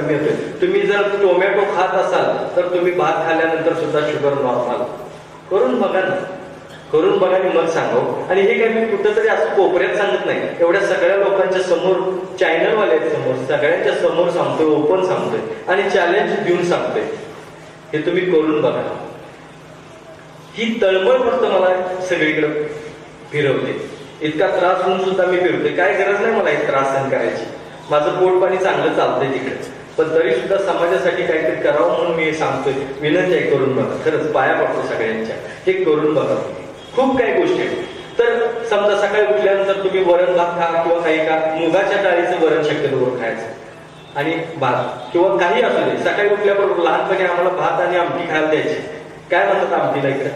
कमी होतोय तुम्ही जर टोमॅटो खात असाल तर तुम्ही भात खाल्ल्यानंतर सुद्धा शुगर नॉर्मल. करून बघा ना. करून बघा आणि मग सांगो हो. आणि हे काय मी कुठंतरी असं कोपऱ्यात सांगत नाही. एवढ्या सगळ्या लोकांच्या समोर चॅनलवाल्या समोर सगळ्यांच्या समोर सांगतोय ओपन सांगतोय. आणि चॅलेंज देऊन सांगतोय. हे तुम्ही करून बघा. ही तळमळ फक्त मला सगळीकडे फिरवते. इतका त्रास होऊन सुद्धा मी फिरतोय काय गरज नाही मला एक त्रास सहन करायची. माझं पोट पाणी चांगलं चालतंय तिकडे. पण तरी सुद्धा समाजासाठी काहीतरी करावं म्हणून मी सांगतोय. विनंती आहे करून बघा. खरंच पाया पडतो सगळ्यांच्या. हे करून बघा. खूप काही गोष्टी आहेत. तर समजा सकाळी उठल्यानंतर तुम्ही वरण भात खा किंवा काही का मुगाच्या डाळीचं वरण शक्यतो खायचं. आणि भात किंवा काही असू दे. सकाळी उठल्याबरोबर लहानपणी आम्हाला भात आणि आमटी खायला द्यायची. काय म्हणतात आमटीला इकडे?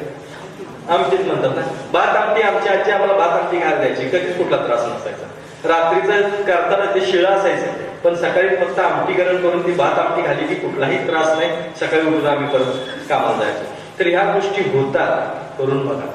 आमटीच म्हणतात ना. भात आमटी आमची आजी आम्हाला भात आमटी खायला द्यायची. कधीच कुठला त्रास नसायचा. रात्रीचं करताना ते शिळं असायचं. पण सकाळी फक्त आमटीकरण करून ती भात आमटी खाली की कुठलाही त्रास नाही सकाळी उठून आम्ही परत कामाला जायचो. तर ह्या गोष्टी होतात करून बघा.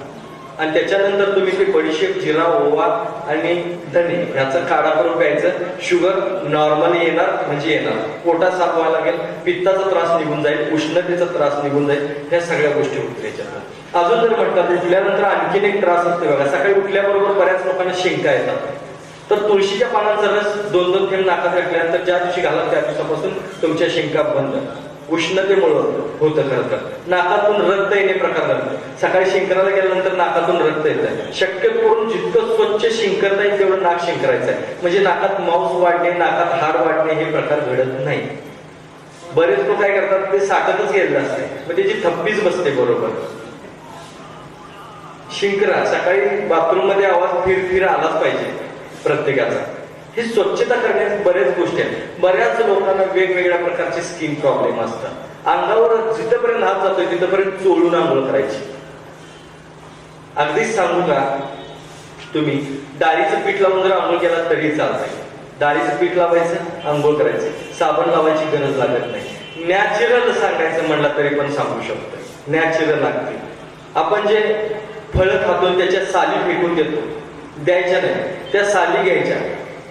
आणि त्याच्यानंतर तुम्ही ते बडीशेप जिरा ओवा आणि धने ह्याचं काढा करून प्यायचं. शुगर नॉर्मल येणार म्हणजे येणार. पोटात साफ व्हायला लागेल पित्ताचा त्रास निघून जाईल उष्णतेचा त्रास निघून जाईल ह्या सगळ्या गोष्टी होतील याच्यात अजून जर म्हणतात उठल्यानंतर आणखीन एक त्रास असतो बघा. सकाळी उठल्याबरोबर बऱ्याच लोकांना शिंका येतात. तर तुळशीच्या पानांचा रस दोन दोन थेंब नाकात घातल्यानंतर ज्या दिवशी घालत त्या दिवसापासून तुमच्या शिंका बंद. उष्णतेमुळं होतं खरं तर नाकातून रक्त येणे प्रकार घालतं सकाळी शिंकराला गेल्यानंतर नाकातून रक्त येतं शक्य करून जितकं स्वच्छ शिंकरता येईल तेवढं नाक शिंकरायचं आहे. म्हणजे नाकात मांस वाढणे नाकात हाड वाढणे हे प्रकार घडत नाही. बरेच लोक काय करतात ते साठतच गेलेलं असते. म्हणजे मग त्याची थप्पीच बसते बरोबर. शिंकरा सकाळी बाथरूममध्ये आवाज फिर फिर आलाच पाहिजे. प्रत्येकाचा. हे स्वच्छता करण्यात बऱ्याच गोष्टी आहेत. बऱ्याच लोकांना वेगवेगळ्या प्रकारचे स्किन प्रॉब्लेम असतात. अंगावर जिथपर्यंत हात जातोय तिथपर्यंत चोळून आंघोळ करायची. अगदीच सांगू का? तुम्ही डाळीचं पीठ लावून जर आंघोळ केला तरी चालतंय. डाळीचं पीठ लावायचं आंघोळ करायचं. साबण लावायची गरज लागत नाही. नॅचरल सांगायचं म्हणलं तरी पण सांगू शकतो नॅचरल लागते. आपण जे फळं खातो त्याच्या साली फेकून देतो द्यायच्या नाही. त्या साली घ्यायच्या.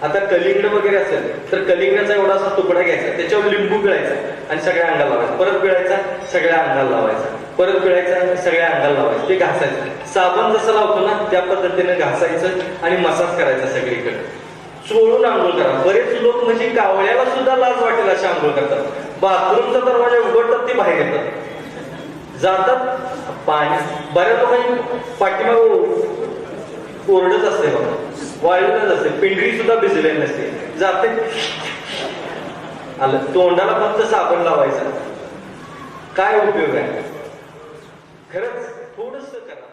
आता कलिंगड वगैरे असेल तर कलिंगडाचा एवढासा तुकडा घ्यायचा. त्याच्यावर लिंबू पिळायचा आणि सगळ्या अंगाला लावायचा. परत पिळायचा सगळ्या अंगाला लावायचा. परत पिळायचा सगळ्या अंगाला लावायचं. ते घासायचं. साबण जसं लावतो ना त्या पद्धतीने घासायचं आणि मसाज करायचा सगळीकडे. चोळून आंघोळ करा. बरेच लोक म्हणजे कावळ्याला सुद्धा लाज वाटेल अशी आंघोळ करतात. बाथरूमचा दरवाजा उघडतात ते बाहेर येतात. जातात पाणी. बऱ्याच लोकांनी पाठीमाग कोरडच असते बघा. वाळूनच असते. पिंढरी सुद्धा भिजले नसते. जाते. आलं. तोंडाला फक्त साबण लावायचा. काय उपयोग आहे? खरंच थोडस करा.